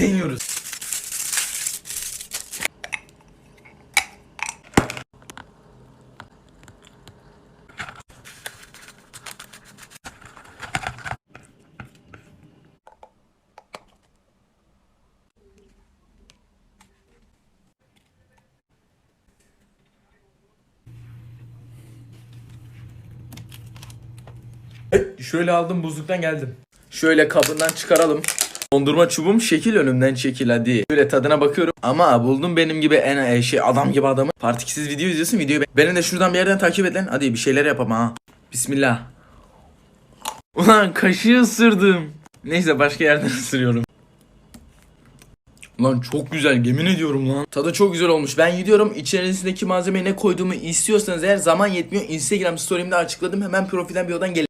deniyoruz. Şöyle aldım buzluktan geldim. Şöyle kabından çıkaralım. Dondurma çubuğum şekil önümden çekil hadi. Şöyle tadına bakıyorum. Ama buldum benim gibi en e, şey adam gibi adamı. Partikisiz video izliyorsun videoyu. be- Beni de şuradan bir yerden takip et lan. Hadi bir şeyler yapalım ha. Bismillah. Ulan kaşığı ısırdım. Neyse başka yerden ısırıyorum. Lan çok güzel yemin ediyorum lan. Tadı çok güzel olmuş. Ben gidiyorum içerisindeki malzemeyi ne koyduğumu istiyorsanız eğer zaman yetmiyor. Instagram story'imde açıkladım. Hemen profilden bir odan gelin.